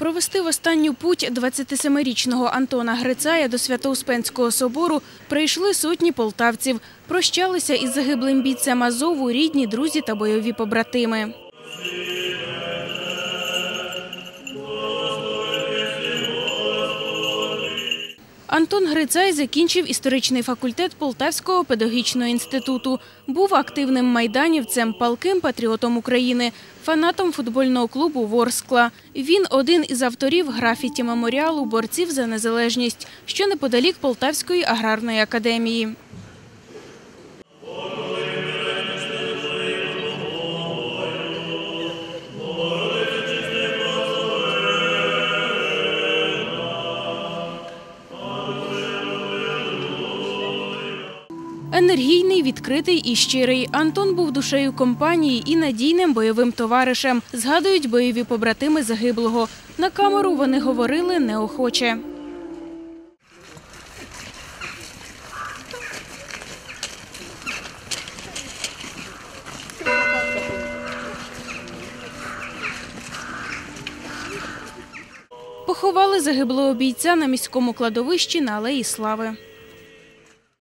Провести в останню путь 27-річного Антона Грицая до Свято-Успенського собору прийшли сотні полтавців. Прощалися із загиблим бійцем Азову рідні, друзі та бойові побратими. Антон Грицай закінчив історичний факультет Полтавського педагогічного інституту. Був активним майданівцем, палким патріотом України, фанатом футбольного клубу Ворскла. Він один із авторів графіті меморіалу борців за незалежність, що неподалік Полтавської аграрної академії. Енергійний, відкритий і щирий. Антон був душею компанії і надійним бойовим товаришем. Згадують бойові побратими загиблого. На камеру вони говорили неохоче. Поховали загиблого бійця на міському кладовищі на Алеї Слави.